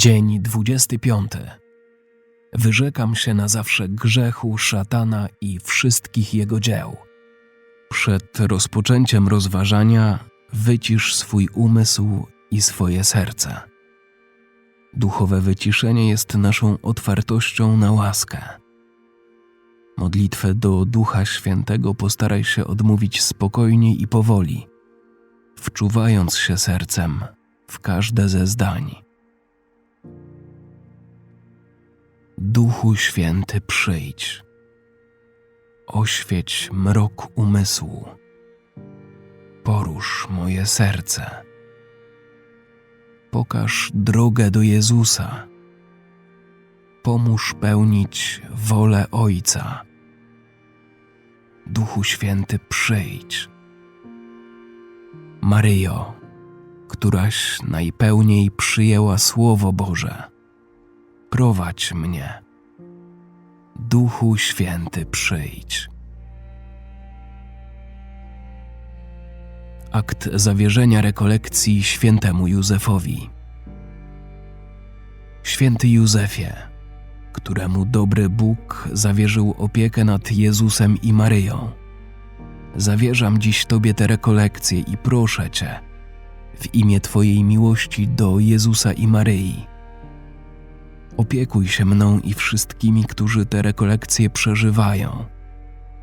Dzień 25. Wyrzekam się na zawsze grzechu, szatana i wszystkich jego dzieł. Przed rozpoczęciem rozważania wycisz swój umysł i swoje serce. Duchowe wyciszenie jest naszą otwartością na łaskę. Modlitwę do Ducha Świętego postaraj się odmówić spokojnie i powoli, wczuwając się sercem w każde ze zdań. Duchu Święty, przyjdź. Oświeć mrok umysłu. Porusz moje serce. Pokaż drogę do Jezusa. Pomóż pełnić wolę Ojca. Duchu Święty, przyjdź. Maryjo, któraś najpełniej przyjęła Słowo Boże prowadź mnie. Duchu Święty, przyjdź. Akt zawierzenia rekolekcji świętemu Józefowi. Święty Józefie, któremu dobry Bóg zawierzył opiekę nad Jezusem i Maryją, zawierzam dziś Tobie te rekolekcje i proszę Cię, w imię Twojej miłości do Jezusa i Maryi, Opiekuj się mną i wszystkimi, którzy te rekolekcje przeżywają.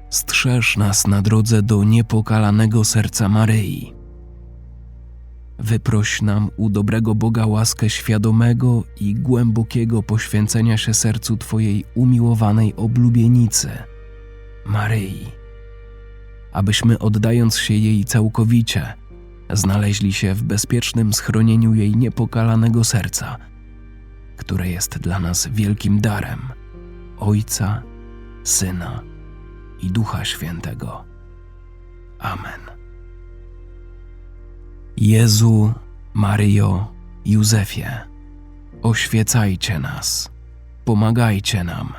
Strzeż nas na drodze do niepokalanego serca Maryi. Wyproś nam u dobrego Boga łaskę świadomego i głębokiego poświęcenia się sercu Twojej umiłowanej oblubienicy, Maryi, abyśmy oddając się jej całkowicie, znaleźli się w bezpiecznym schronieniu jej niepokalanego serca – które jest dla nas wielkim darem Ojca, Syna i Ducha Świętego. Amen. Jezu, Maryjo, Józefie, oświecajcie nas, pomagajcie nam,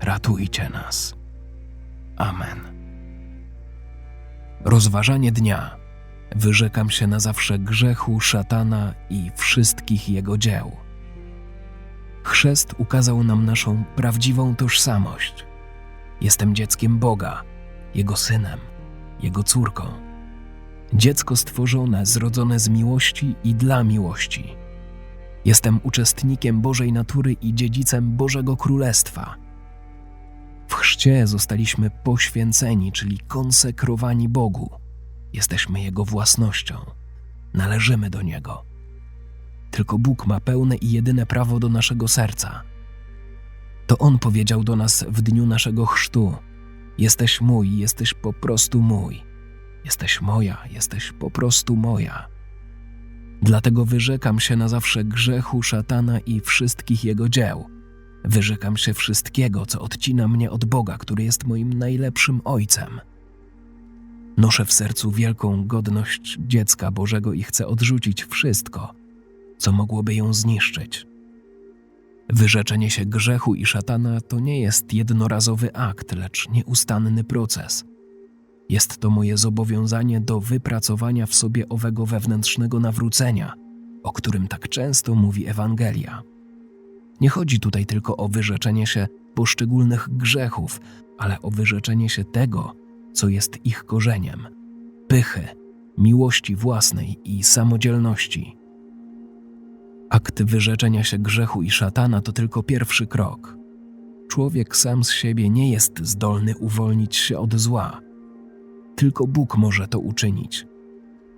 ratujcie nas. Amen. Rozważanie dnia. Wyrzekam się na zawsze grzechu, szatana i wszystkich jego dzieł. Chrzest ukazał nam naszą prawdziwą tożsamość. Jestem dzieckiem Boga, Jego synem, Jego córką. Dziecko stworzone, zrodzone z miłości i dla miłości. Jestem uczestnikiem Bożej natury i dziedzicem Bożego Królestwa. W chrzcie zostaliśmy poświęceni, czyli konsekrowani Bogu. Jesteśmy Jego własnością. Należymy do Niego. Tylko Bóg ma pełne i jedyne prawo do naszego serca. To On powiedział do nas w dniu naszego chrztu: Jesteś mój, jesteś po prostu mój. Jesteś moja, jesteś po prostu moja. Dlatego wyrzekam się na zawsze grzechu szatana i wszystkich jego dzieł. Wyrzekam się wszystkiego, co odcina mnie od Boga, który jest moim najlepszym ojcem. Noszę w sercu wielką godność dziecka Bożego i chcę odrzucić wszystko, co mogłoby ją zniszczyć. Wyrzeczenie się grzechu i szatana to nie jest jednorazowy akt, lecz nieustanny proces. Jest to moje zobowiązanie do wypracowania w sobie owego wewnętrznego nawrócenia, o którym tak często mówi Ewangelia. Nie chodzi tutaj tylko o wyrzeczenie się poszczególnych grzechów, ale o wyrzeczenie się tego, co jest ich korzeniem pychy, miłości własnej i samodzielności. Akt wyrzeczenia się grzechu i szatana to tylko pierwszy krok. Człowiek sam z siebie nie jest zdolny uwolnić się od zła. Tylko Bóg może to uczynić.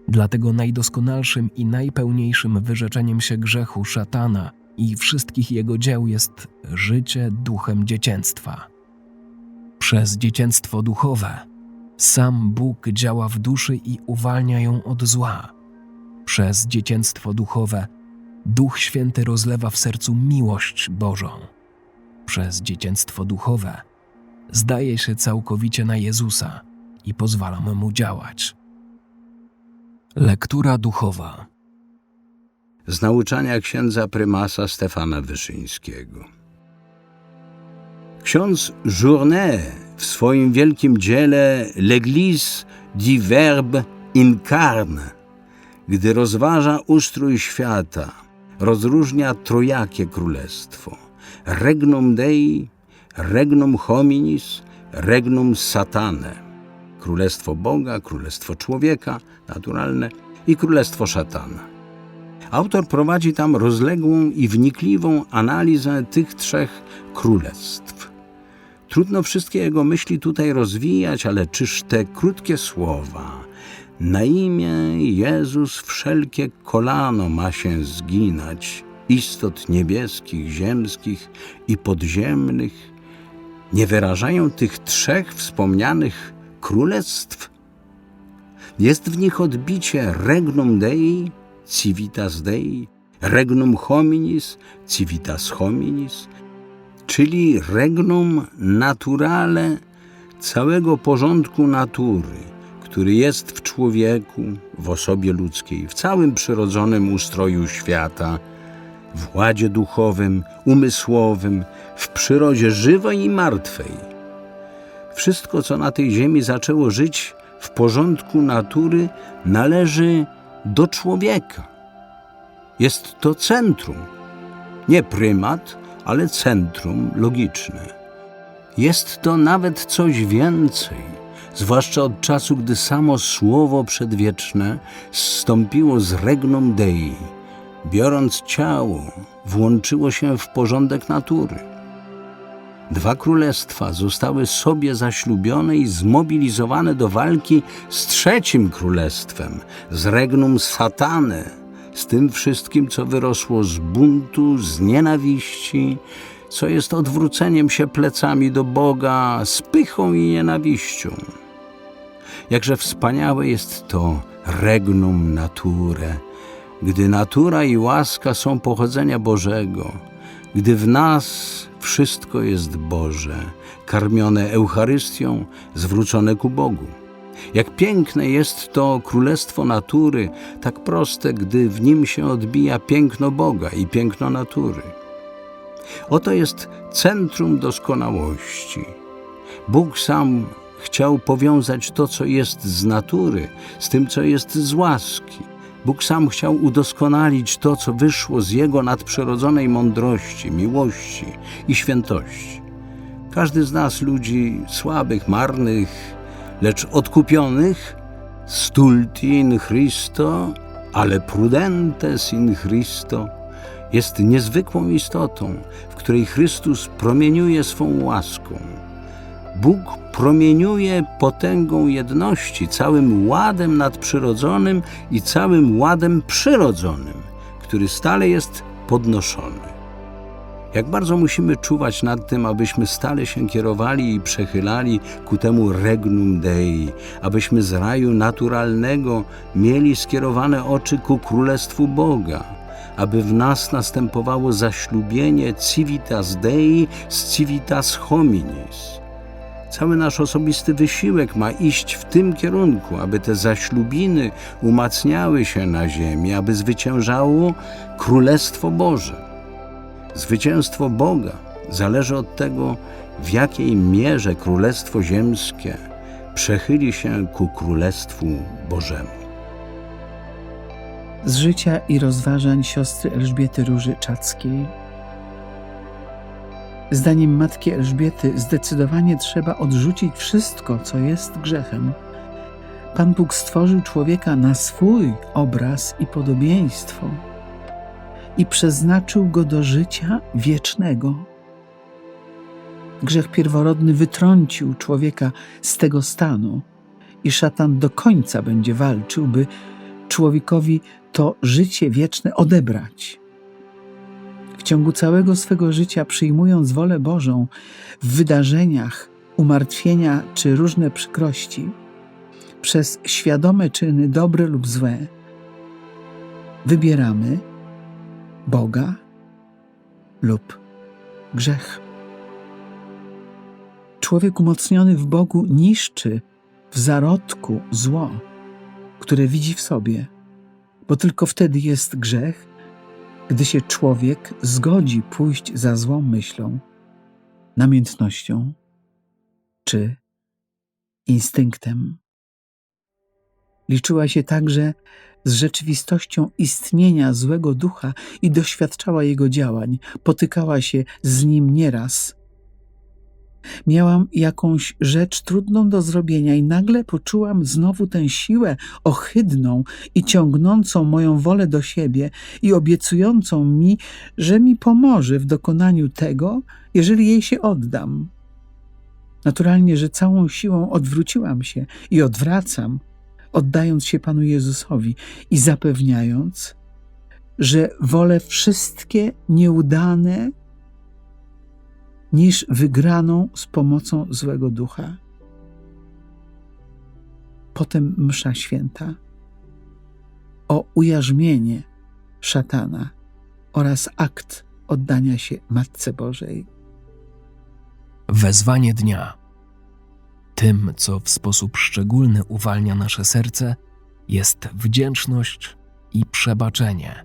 Dlatego najdoskonalszym i najpełniejszym wyrzeczeniem się grzechu szatana i wszystkich jego dzieł jest życie duchem dziecięctwa. Przez dziecięctwo duchowe sam Bóg działa w duszy i uwalnia ją od zła. Przez dziecięctwo duchowe Duch Święty rozlewa w sercu miłość Bożą. Przez dziecięctwo duchowe zdaje się całkowicie na Jezusa i pozwala mu działać. Lektura duchowa z nauczania księdza prymasa Stefana Wyszyńskiego. Ksiądz Journet w swoim wielkim dziele L'Église du Verbe incarne, gdy rozważa ustrój świata – rozróżnia trojakie królestwo: regnum Dei, regnum hominis, regnum satane. Królestwo Boga, królestwo człowieka, naturalne i królestwo szatana. Autor prowadzi tam rozległą i wnikliwą analizę tych trzech królestw. Trudno wszystkie jego myśli tutaj rozwijać, ale czyż te krótkie słowa na imię Jezus wszelkie kolano ma się zginać istot niebieskich, ziemskich i podziemnych nie wyrażają tych trzech wspomnianych królestw? Jest w nich odbicie regnum Dei, civitas Dei, regnum hominis, civitas hominis, czyli regnum naturale całego porządku natury, który jest w człowieku, w osobie ludzkiej, w całym przyrodzonym ustroju świata, w ładzie duchowym, umysłowym, w przyrodzie żywej i martwej. Wszystko, co na tej ziemi zaczęło żyć w porządku natury, należy do człowieka. Jest to centrum, nie prymat, ale centrum logiczne. Jest to nawet coś więcej, zwłaszcza od czasu, gdy samo Słowo Przedwieczne zstąpiło z regnum Dei, biorąc ciało, włączyło się w porządek natury. Dwa królestwa zostały sobie zaślubione i zmobilizowane do walki z trzecim królestwem, z regnum satany, z tym wszystkim, co wyrosło z buntu, z nienawiści, co jest odwróceniem się plecami do Boga, z pychą i nienawiścią. Jakże wspaniałe jest to regnum nature, gdy natura i łaska są pochodzenia Bożego, gdy w nas wszystko jest Boże, karmione Eucharystią, zwrócone ku Bogu. Jak piękne jest to królestwo natury, tak proste, gdy w nim się odbija piękno Boga i piękno natury. Oto jest centrum doskonałości. Bóg sam chciał powiązać to, co jest z natury, z tym, co jest z łaski. Bóg sam chciał udoskonalić to, co wyszło z Jego nadprzyrodzonej mądrości, miłości i świętości. Każdy z nas, ludzi słabych, marnych, lecz odkupionych, stulti in Christo, ale prudentes in Christo, jest niezwykłą istotą, w której Chrystus promieniuje swą łaską. Bóg promieniuje potęgą jedności, całym ładem nadprzyrodzonym i całym ładem przyrodzonym, który stale jest podnoszony. Jak bardzo musimy czuwać nad tym, abyśmy stale się kierowali i przechylali ku temu regnum Dei, abyśmy z raju naturalnego mieli skierowane oczy ku Królestwu Boga, aby w nas następowało zaślubienie civitas Dei z civitas hominis. Cały nasz osobisty wysiłek ma iść w tym kierunku, aby te zaślubiny umacniały się na ziemi, aby zwyciężało Królestwo Boże. Zwycięstwo Boga zależy od tego, w jakiej mierze Królestwo Ziemskie przechyli się ku Królestwu Bożemu. Z życia i rozważań siostry Elżbiety Róży Czackiej. Zdaniem matki Elżbiety zdecydowanie trzeba odrzucić wszystko, co jest grzechem. Pan Bóg stworzył człowieka na swój obraz i podobieństwo i przeznaczył go do życia wiecznego. Grzech pierworodny wytrącił człowieka z tego stanu i szatan do końca będzie walczył, by człowiekowi to życie wieczne odebrać. Ciągu całego swego życia, przyjmując wolę Bożą w wydarzeniach, umartwienia czy różne przykrości, przez świadome czyny, dobre lub złe, wybieramy Boga lub grzech. Człowiek umocniony w Bogu niszczy w zarodku zło, które widzi w sobie, bo tylko wtedy jest grzech, gdy się człowiek zgodzi pójść za złą myślą, namiętnością czy instynktem. Liczyła się także z rzeczywistością istnienia złego ducha i doświadczała jego działań, potykała się z nim nieraz. Miałam jakąś rzecz trudną do zrobienia i nagle poczułam znowu tę siłę ohydną i ciągnącą moją wolę do siebie i obiecującą mi, że mi pomoże w dokonaniu tego, jeżeli jej się oddam. Naturalnie, że całą siłą odwróciłam się i odwracam, oddając się Panu Jezusowi i zapewniając, że wolę wszystkie nieudane niż wygraną z pomocą złego ducha. Potem msza święta o ujarzmienie szatana oraz akt oddania się Matce Bożej. Wezwanie dnia. Tym, co w sposób szczególny uwalnia nasze serce, jest wdzięczność i przebaczenie.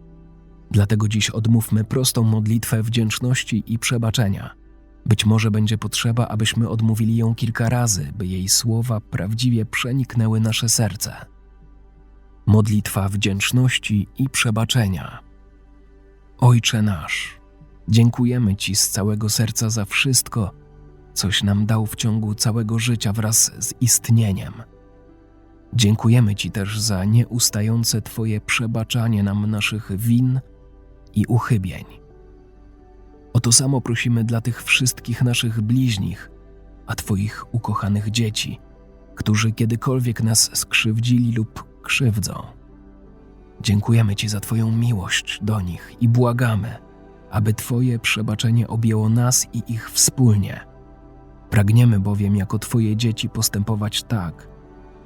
Dlatego dziś odmówmy prostą modlitwę wdzięczności i przebaczenia. Być może będzie potrzeba, abyśmy odmówili ją kilka razy, by jej słowa prawdziwie przeniknęły nasze serce. Modlitwa wdzięczności i przebaczenia. Ojcze nasz, dziękujemy Ci z całego serca za wszystko, coś nam dał w ciągu całego życia wraz z istnieniem. Dziękujemy Ci też za nieustające Twoje przebaczanie nam naszych win i uchybień. O to samo prosimy dla tych wszystkich naszych bliźnich, a Twoich ukochanych dzieci, którzy kiedykolwiek nas skrzywdzili lub krzywdzą. Dziękujemy Ci za Twoją miłość do nich i błagamy, aby Twoje przebaczenie objęło nas i ich wspólnie. Pragniemy bowiem jako Twoje dzieci postępować tak,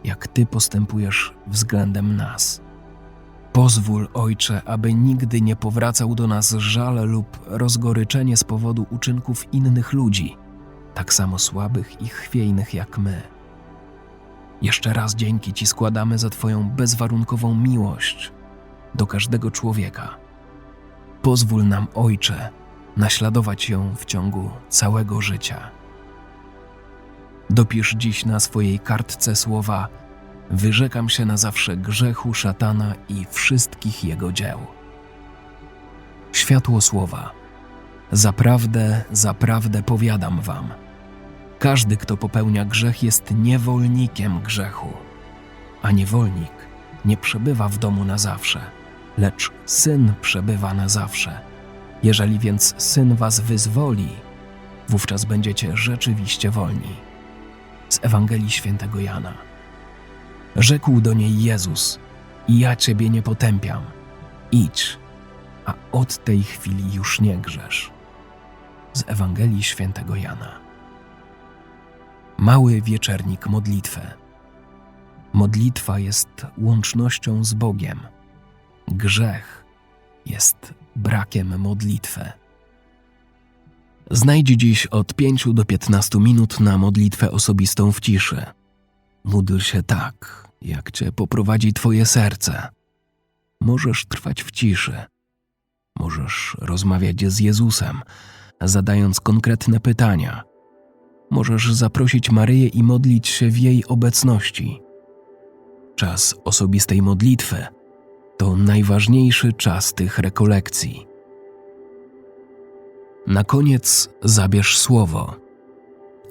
jak Ty postępujesz względem nas. Pozwól, Ojcze, aby nigdy nie powracał do nas żal lub rozgoryczenie z powodu uczynków innych ludzi, tak samo słabych i chwiejnych jak my. Jeszcze raz dzięki Ci składamy za Twoją bezwarunkową miłość do każdego człowieka. Pozwól nam, Ojcze, naśladować ją w ciągu całego życia. Dopisz dziś na swojej kartce słowa: Wyrzekam się na zawsze grzechu szatana i wszystkich jego dzieł. Światło słowa. Zaprawdę, zaprawdę powiadam wam. Każdy, kto popełnia grzech, jest niewolnikiem grzechu, a niewolnik nie przebywa w domu na zawsze, lecz syn przebywa na zawsze. Jeżeli więc syn was wyzwoli, wówczas będziecie rzeczywiście wolni z Ewangelii Świętego Jana. Rzekł do niej Jezus: ja ciebie nie potępiam. Idź, a od tej chwili już nie grzesz. Z Ewangelii Świętego Jana. Mały wieczernik modlitwy. Modlitwa jest łącznością z Bogiem. Grzech jest brakiem modlitwy. Znajdź dziś od 5 do 15 minut na modlitwę osobistą w ciszy. Módl się tak, jak cię poprowadzi twoje serce. Możesz trwać w ciszy. Możesz rozmawiać z Jezusem, zadając konkretne pytania. Możesz zaprosić Maryję i modlić się w jej obecności. Czas osobistej modlitwy to najważniejszy czas tych rekolekcji. Na koniec zabierz słowo.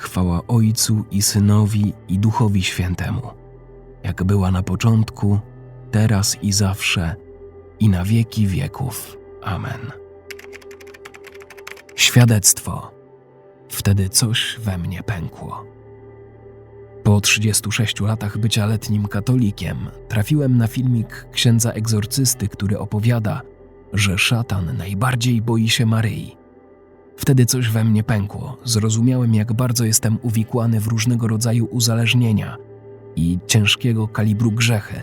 Chwała Ojcu i Synowi i Duchowi Świętemu, jak była na początku, teraz i zawsze, i na wieki wieków. Amen. Świadectwo. Wtedy coś we mnie pękło. Po 36 latach bycia letnim katolikiem trafiłem na filmik księdza egzorcysty, który opowiada, że szatan najbardziej boi się Maryi. Wtedy coś we mnie pękło. Zrozumiałem, jak bardzo jestem uwikłany w różnego rodzaju uzależnienia i ciężkiego kalibru grzechy.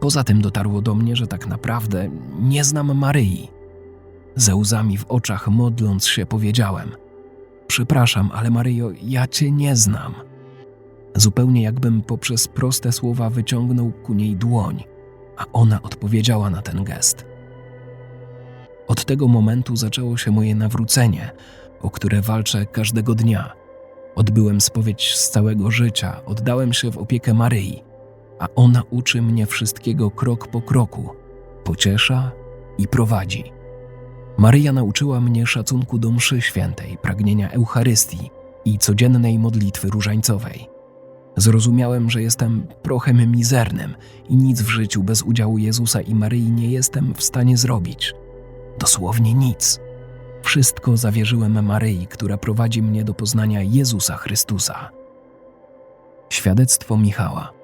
Poza tym dotarło do mnie, że tak naprawdę nie znam Maryi. Ze łzami w oczach modląc się powiedziałem: Przepraszam, ale Maryjo, ja cię nie znam. Zupełnie jakbym poprzez proste słowa wyciągnął ku niej dłoń, a ona odpowiedziała na ten gest. Od tego momentu zaczęło się moje nawrócenie, o które walczę każdego dnia. Odbyłem spowiedź z całego życia, oddałem się w opiekę Maryi, a ona uczy mnie wszystkiego krok po kroku, pociesza i prowadzi. Maryja nauczyła mnie szacunku do mszy świętej, pragnienia Eucharystii i codziennej modlitwy różańcowej. Zrozumiałem, że jestem prochem mizernym i nic w życiu bez udziału Jezusa i Maryi nie jestem w stanie zrobić. Dosłownie nic. Wszystko zawierzyłem Maryi, która prowadzi mnie do poznania Jezusa Chrystusa. Świadectwo Michała.